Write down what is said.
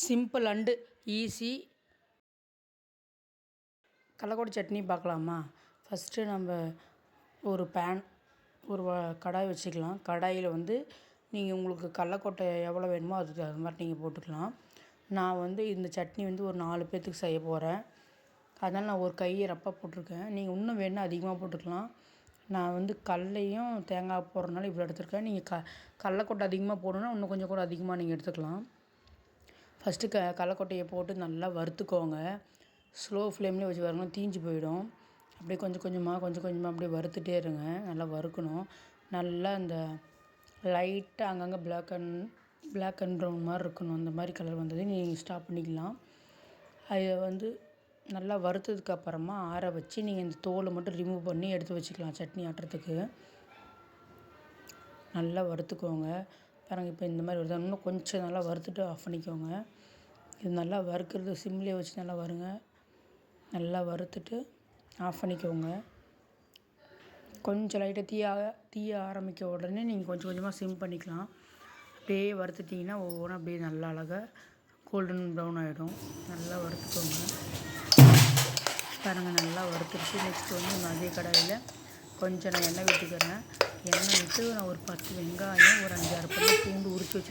Simple and easy. கடலக்கொட்டை chutney பார்க்கலாமா? First நம்ம ஒரு பேன் ஒரு கடாய் வச்சுக்கலாம். கடாயில் வந்து நீங்கள் உங்களுக்கு கடலக்கொட்டை எவ்வளோ வேணுமோ அதுக்கு தகுந்த மாதிரி நீங்கள் போட்டுக்கலாம். நான் வந்து இந்த சட்னி வந்து ஒரு நாலு பேர்த்துக்கு செய்ய போகிறேன் அதனால் நான் ஒரு கையை ரப்பாக போட்டிருக்கேன். நீங்கள் இன்னும் வேணுன்னா அதிகமாக போட்டுக்கலாம். நான் வந்து கடலையும் தேங்காய் போடுறதுனால இவ்வளோ எடுத்திருக்கேன். நீங்கள் க கடலக்கொட்டை அதிகமாக போடணுன்னா இன்னும் கொஞ்சம் கூட அதிகமாக நீங்கள் எடுத்துக்கலாம். ஃபஸ்ட்டு க கடலக்கொட்டையை போட்டு நல்லா வறுத்துக்கோங்க. ஸ்லோ ஃப்ளேம்லேயே வச்சு வரணும் தீஞ்சு போயிடும். அப்படியே கொஞ்சம் கொஞ்சமாக கொஞ்சம் கொஞ்சமாக அப்படியே வறுத்துட்டே இருங்க. நல்லா வறுக்கணும். நல்லா அந்த லைட்டாக அங்கங்கே black and black and brown மாதிரி இருக்கணும். அந்த மாதிரி கலர் வந்தது நீங்கள் ஸ்டாப் பண்ணிக்கலாம். அதை வந்து நல்லா வறுத்ததுக்கு அப்புறமா ஆற வச்சு நீங்கள் இந்த தோலை மட்டும் ரிமூவ் பண்ணி எடுத்து வச்சுக்கலாம். சட்னி ஆட்டுறதுக்கு. நல்லா வறுத்துக்கோங்க. பாருங்கள் இப்போ இந்த மாதிரி வருது இன்னும் கொஞ்சம் நல்லா வறுத்துட்டு ஆஃப் பண்ணிக்கோங்க. இது நல்லா வறுக்கிறது சிம்லேயே வச்சு நல்லா வருங்க. நல்லா வறுத்துட்டு ஆஃப் பண்ணிக்கோங்க. கொஞ்சம் லைட்டாக தீய தீய ஆரம்பிக்க உடனே நீங்கள் கொஞ்சம் கொஞ்சமாக சிம் பண்ணிக்கலாம். அப்படியே வறுத்துட்டிங்கன்னா ஒவ்வொன்றும் அப்படியே நல்லா அழகாக கோல்டன் ப்ரௌன் ஆகிடும் நல்லா வறுத்துக்கோங்க. பாருங்கள் நல்லா வறுத்துருச்சு. நெக்ஸ்ட் வந்து அதே கடாயில் கொஞ்சம் நான் எண்ணெய் விட்டுக்கிறேன். எண்ணெய் விட்டு நான் ஒரு பத்து வெங்காயம் ஒரு அஞ்சாறு பல்லு பூண்டு உரித்து வச்சு